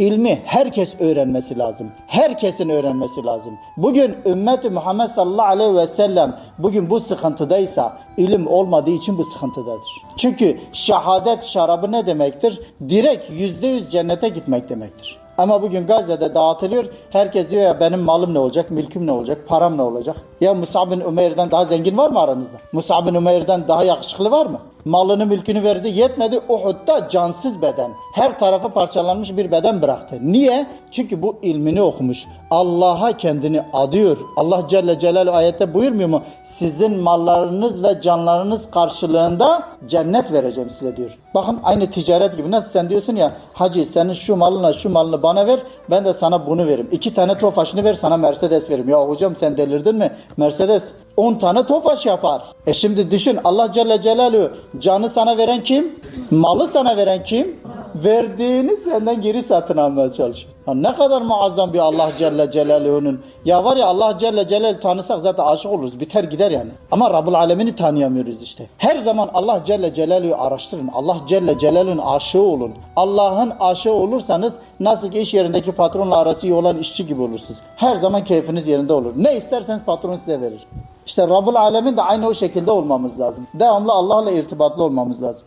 ilmi herkes öğrenmesi lazım. Herkesin öğrenmesi lazım. Bugün ümmeti Muhammed sallallahu aleyhi ve sellem bugün bu sıkıntıdaysa ilim olmadığı için bu sıkıntıdadır. Çünkü şehadet şarabı ne demektir? Direkt yüzde yüz cennete gitmek demektir. Ama bugün Gazze'de dağıtılıyor. Herkes diyor ya benim malım ne olacak, mülküm ne olacak, param ne olacak? Ya Musab bin Umeyr'den daha zengin var mı aranızda? Musab bin Umeyr'den daha yakışıklı var mı? Malını mülkünü verdi yetmedi Uhud'da cansız beden. Her tarafı parçalanmış bir beden bıraktı. Niye? Çünkü bu ilmini okumuş. Allah'a kendini adıyor. Allah Celle Celaluhu ayette buyurmuyor mu? Sizin mallarınız ve canlarınız karşılığında cennet vereceğim size diyor. Bakın aynı ticaret gibi. Nasıl sen diyorsun ya hacı senin şu malına şu malını bana ver ben de sana bunu veririm. İki tane tofaşını ver sana Mercedes veririm. Ya hocam sen delirdin mi? Mercedes 10 tane tofaş yapar. E şimdi düşün Allah Celle Celaluhu canı sana veren kim? Malı sana veren kim? Verdiğini senden geri satın almaya çalışıyor. Ha ne kadar muazzam bir Allah Celle Celaluhu'nun. Ya var ya Allah Celle Celaluhu tanısak zaten aşık oluruz. Biter gider yani. Ama Rabbul Alemin'i tanıyamıyoruz işte. Her zaman Allah Celle Celaluhu'yu araştırın. Allah Celle Celaluhu'nun aşığı olun. Allah'ın aşığı olursanız nasıl ki iş yerindeki patronla arası iyi olan işçi gibi olursunuz. Her zaman keyfiniz yerinde olur. Ne isterseniz patron size verir. İşte Rabbul Alemin de aynı o şekilde olmamız lazım. Devamlı Allah'la irtibatlı olmamız lazım.